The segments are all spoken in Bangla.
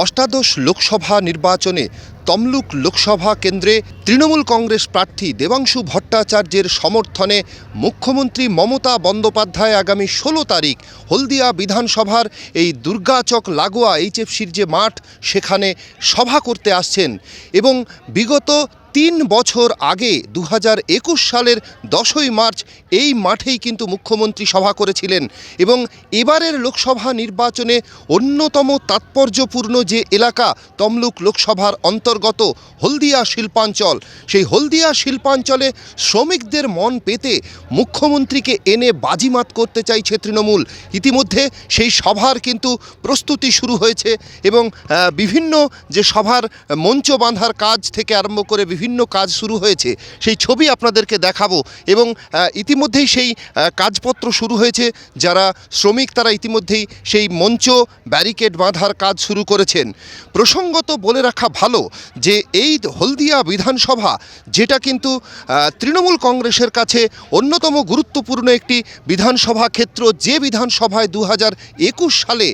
অষ্টাদশ লোকসভা নির্বাচনে তমলুক লোকসভা কেন্দ্রে তৃণমূল কংগ্রেস প্রার্থী দেবাংশু ভট্টাচার্যের সমর্থনে মুখ্যমন্ত্রী মমতা বন্দ্যোপাধ্যায় আগামী ষোলো তারিখ হলদিয়া বিধানসভার এই দুর্গাচক লাগোয়া এইচএফসির যে মাঠ, সেখানে সভা করতে আসছেন। এবং বিগত তিন বছর আগে দু সালের দশই মার্চ এই মাঠেই কিন্তু মুখ্যমন্ত্রী সভা করেছিলেন এবং এবারের লোকসভা নির্বাচনে অন্যতম তাৎপর্যপূর্ণ যে এলাকা তমলুক লোকসভার অন্তর্গত হলদিয়া শিল্পাঞ্চল, সেই হলদিয়া শিল্পাঞ্চলে শ্রমিকদের মন পেতে মুখ্যমন্ত্রীকে এনে বাজিমাত করতে চাইছে তৃণমূল। ইতিমধ্যে সেই সভার কিন্তু প্রস্তুতি শুরু হয়েছে এবং বিভিন্ন যে সভার মঞ্চ বাঁধার কাজ থেকে আরম্ভ করে বিভিন্ন কাজ শুরু হয়েছে। সেই ছবি আপনাদেরকে দেখাবো এবং ইতিমধ্যেই সেই কাজপত্র শুরু হয়েছে। যারা শ্রমিক তারা ইতিমধ্যেই সেই মঞ্চ, ব্যারিকেড বাঁধার কাজ শুরু করেছেন। প্রসঙ্গত বলে রাখা ভালো যে, এই হলদিয়া বিধানসভা, যেটা কিন্তু তৃণমূল কংগ্রেসের কাছে অন্যতম গুরুত্বপূর্ণ একটি বিধানসভা ক্ষেত্র। যে বিধানসভায় দু সালে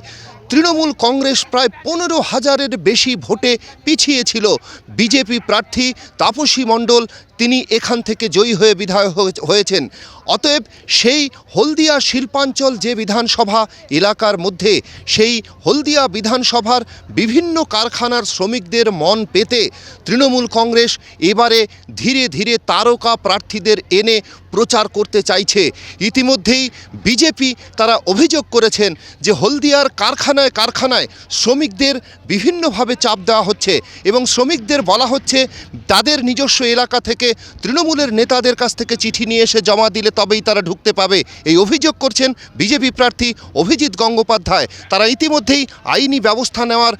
তৃণমূল কংগ্রেস প্রায় পনেরো হাজারের বেশি ভোটে পিছিয়ে ছিল বিজেপি প্রার্থী তাপসী মণ্ডল তিনি এখান থেকে জয়ী হয়ে বিধায়ক হয়ে- হয়েছেন। অতএব সেই হলদিয়া শিল্পাঞ্চল যে বিধানসভা এলাকার মধ্যে, সেই হলদিয়া বিধানসভার বিভিন্ন কারখানার শ্রমিকদের মন পেতে তৃণমূল কংগ্রেস এবারে ধীরে ধীরে তারকা প্রার্থীদের এনে প্রচার করতে চাইছে। ইতিমধ্যেই বিজেপি তারা অভিযোগ করেছেন যে হলদিয়ার কারখানায় কারখানায় শ্রমিকদের বিভিন্নভাবে চাপ দেওয়া হচ্ছে এবং শ্রমিকদের বলা হচ্ছে, তাদের নিজস্ব এলাকা থেকে তৃণমূলের নেতাদের কাছ থেকে চিঠি নিয়ে এসে জমা দিলে তবেই তারা ঢুকতে পাবে। এই অভিযোগ করছেন বিজেপি প্রার্থী অভিজিৎ গঙ্গোপাধ্যায়। তারা ইতিমধ্যেই আইনি ব্যবস্থা নেওয়ার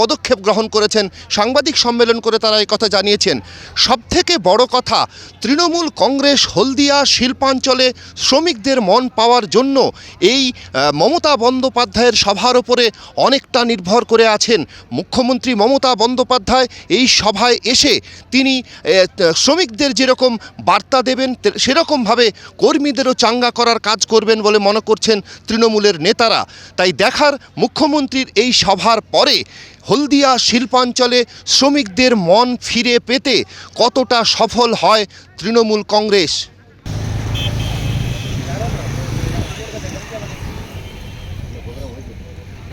পদক্ষেপ গ্রহণ করেছেন। সাংবাদিক সম্মেলন করে তারা কথা জানিয়েছেন। সবথেকে বড় কথা, তৃণমূল কংগ্রেস হলদিয়া শিল্পাঞ্চলে শ্রমিকদের মন পাওয়ার জন্য এই মমতা বন্দ্যোপাধ্যায়ের সভার ওপরে অনেকটা নির্ভর করে আছেন। মুখ্যমন্ত্রী মমতা বন্দ্যোপাধ্যায় এই সভায় এসে তিনি শ্রমিকদের যেরকম বার্তা দেবেন সেরকমভাবে কর্মীদেরও চাঙ্গা করার কাজ করবেন বলে মনে করছেন তৃণমূলের নেতারা। তাই দেখার মুখ্যমন্ত্রীর এই সভার পরে হলদিয়া শিল্পাঞ্চলে শ্রমিকদের মন ফিরে পেতে কতটা সফল হয় তৃণমূল কংগ্রেস?